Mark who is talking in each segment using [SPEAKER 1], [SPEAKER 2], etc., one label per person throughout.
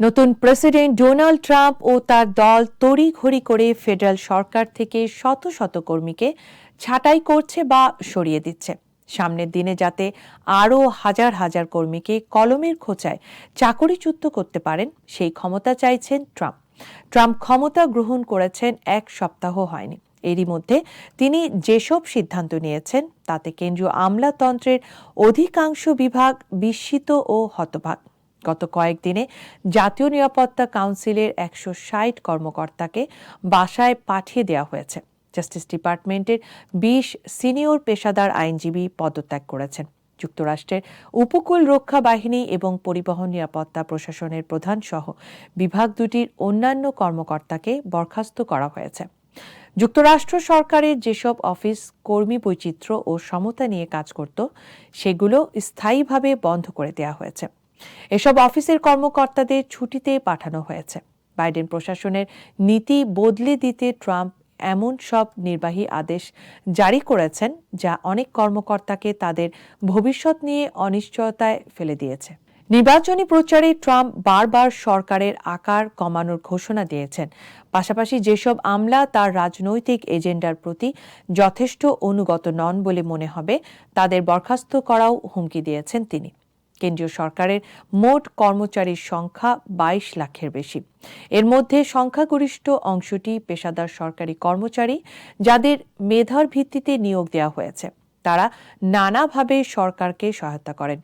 [SPEAKER 1] নতুন president Donald Trump ও তার দল তড়িঘড়ি করে ফেডারেল সরকার থেকে শত শত কর্মীকে ছাঁটাই করছে বা সরিয়ে দিচ্ছে। সামনের দিনে যাতে আরও হাজার হাজার কর্মীকে কলমের খোঁচায় চাকরিচ্যুত করতে পারেন, সেই ক্ষমতা চাইছেন ট্রাম্প। ট্রাম্প ক্ষমতা গ্রহণ করেছেন এক সপ্তাহ হয়নি। এরই মধ্যে তিনি যেসব সিদ্ধান্ত নিয়েছেন, তাতে কেন্দ্রীয় আমলাতন্ত্রের অধিকাংশ বিভাগ বিস্মিত ও হতবাক। গত কয়েকদিনে জাতীয় নিরাপত্তা কাউন্সিলের একশো ষাট কর্মকর্তাকে বাসায় পাঠিয়ে দেওয়া হয়েছে। জাস্টিস ডিপার্টমেন্টের বিশ সিনিয়র পেশাদার আইনজীবী পদত্যাগ করেছেন। যুক্তরাষ্ট্রের উপকূল রক্ষা বাহিনী এবং পরিবহন নিরাপত্তা প্রশাসনের প্রধান সহ বিভাগ দুটির অন্যান্য কর্মকর্তাকে বরখাস্ত করা হয়েছে। যুক্তরাষ্ট্র সরকারের যেসব অফিস কর্মী বৈচিত্র্য ও সমতা নিয়ে কাজ করত, সেগুলো স্থায়ীভাবে বন্ধ করে দেওয়া হয়েছে। এসব অফিসের কর্মকর্তাদের ছুটিতে পাঠানো হয়েছে। বাইডেন প্রশাসনের নীতি বদলে দিতে ট্রাম্প এমন সব নির্বাহী আদেশ জারি করেছেন, যা অনেক কর্মকর্তাকে তাদের ভবিষ্যৎ নিয়ে অনিশ্চয়তায় ফেলে দিয়েছে। নির্বাচনী প্রচারে ট্রাম্প বারবার সরকারের আকার কমানোর ঘোষণা দিয়েছেন। পাশাপাশি যেসব আমলা তার রাজনৈতিক এজেন্ডার প্রতি যথেষ্ট অনুগত নন বলে মনে হবে, তাদের বরখাস্ত করাও হুমকি দিয়েছেন তিনি। কেন্দ্রীয় সরকারের মোট কর্মচারীর সংখ্যা বাইশ লাখের বেশি। এর মধ্যে সংখ্যাগরিষ্ঠ অংশটি পেশাদার সরকারি কর্মচারী যাদের মেধার ভিত্তিতে নিয়োগ দেওয়া হয়েছে। তারা নানাভাবে সরকারকে সহায়তা করেন।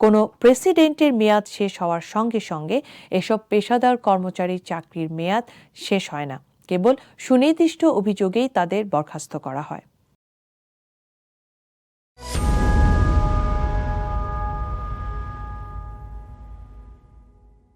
[SPEAKER 1] কোনো প্রেসিডেন্টের মেয়াদ শেষ হওয়ার সঙ্গে সঙ্গে এসব পেশাদার কর্মচারীর চাকরির মেয়াদ শেষ হয় না। কেবল সুনির্দিষ্ট অভিযোগেই তাদের বরখাস্ত করা হয়।